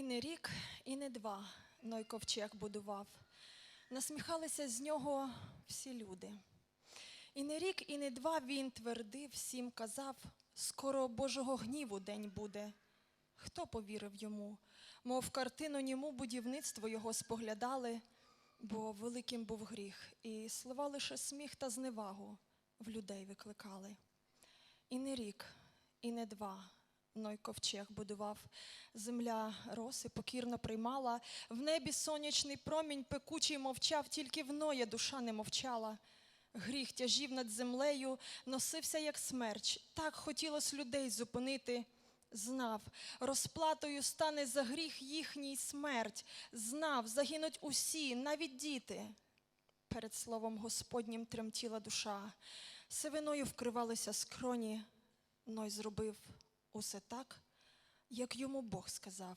І не рік, і не два Ной ковчег будував. Насміхалися з нього всі люди. І не рік, і не два він твердив, всім казав, скоро Божого гніву день буде. Хто повірив йому? Мов картину німу будівництво його споглядали, бо великим був гріх, і слова лише сміх та зневагу в людей викликали. І не рік, і не два Ной ковчег будував. Земля роси покірно приймала, в небі сонячний промінь пекучий мовчав, тільки в Ноя душа не мовчала. Гріх тяжів над землею, носився, як смерч. Так хотілось людей зупинити. Знав, розплатою стане за гріх їхній смерть. Знав, загинуть усі, навіть діти. Перед словом Господнім тремтіла душа. Сивиною вкривалися скроні. Ной зробив усе так, як йому Бог сказав.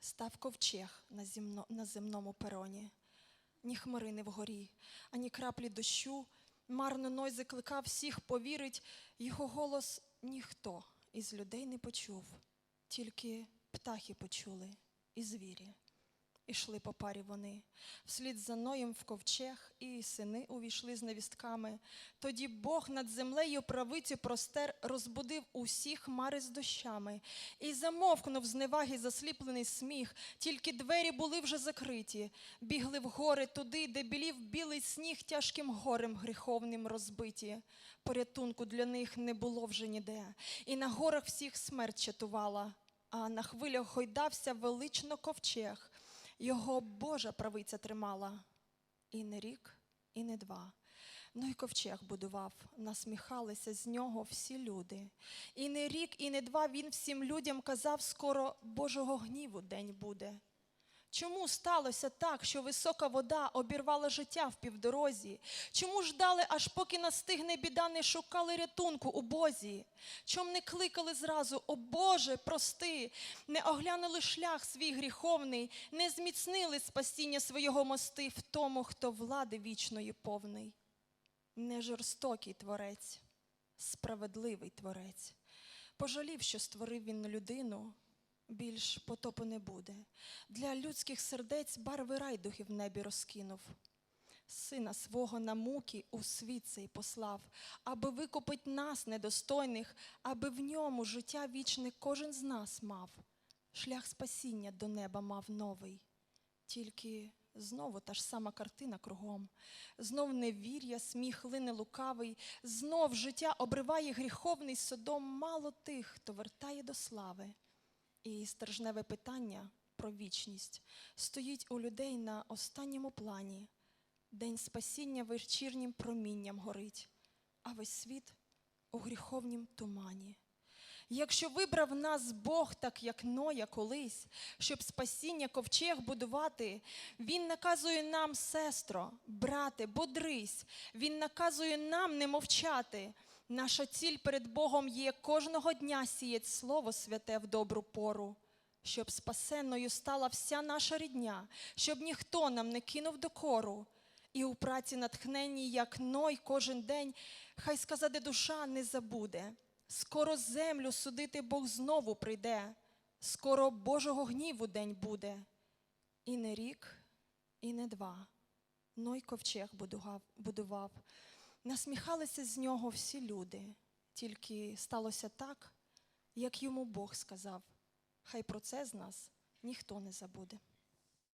Став ковчег на, земно, на земному пероні. Ні хмарини вгорі, ані краплі дощу. Марно Ной закликав всіх повірить, його голос ніхто із людей не почув, тільки птахи почули і звірі. Ішли по парі вони, вслід за Ноєм в ковчег, і сини увійшли з невістками. Тоді Бог над землею правиці простер розбудив усі хмари з дощами, і замовкнув з неваги засліплений сміх, тільки двері були вже закриті, бігли в гори туди, де білів білий сніг тяжким горем гріховним розбиті. Порятунку для них не було вже ніде, і на горах всіх смерть чатувала, а на хвилях гойдався велично ковчег. Його Божа правиця тримала. І не рік, і не два. Ну й ковчег будував, насміхалися з нього всі люди. І не рік, і не два він всім людям казав, скоро Божого гніву день буде. Чому сталося так, що висока вода обірвала життя в півдорозі? Чому ждали, аж поки настигне біда, не шукали рятунку у Бозі? Чом не кликали зразу, о Боже, прости, не оглянули шлях свій гріховний, не зміцнили спасіння свого мости в тому, хто влади вічної повний? Не жорстокий творець, справедливий творець. Пожалів, що створив він людину, більш потопу не буде. Для людських сердець барви райдухи в небі розкинув. Сина свого на муки у світ цей послав, аби викупить нас, недостойних, аби в ньому життя вічне кожен з нас мав. Шлях спасіння до неба мав новий. Тільки знову та ж сама картина кругом, знов невір'я, сміх лине лукавий, знов життя обриває гріховний содом мало тих, хто вертає до слави. І стержневе питання про вічність стоїть у людей на останньому плані. День спасіння вечірнім промінням горить, а весь світ у гріховнім тумані. Якщо вибрав нас Бог, так як Ноя колись, щоб спасіння ковчег будувати, Він наказує нам, сестро, брате, бодрись, Він наказує нам не мовчати. Наша ціль перед Богом є кожного дня сіять Слово святе в добру пору, щоб спасенною стала вся наша рідня, щоб ніхто нам не кинув докору. І у праці натхненній, як Ной, кожен день, хай сказати душа не забуде. Скоро землю судити Бог знову прийде, скоро Божого гніву день буде. І не рік, і не два. Ной ковчег будував. Насміхалися з нього всі люди, тільки сталося так, як йому Бог сказав. Хай про це з нас ніхто не забуде.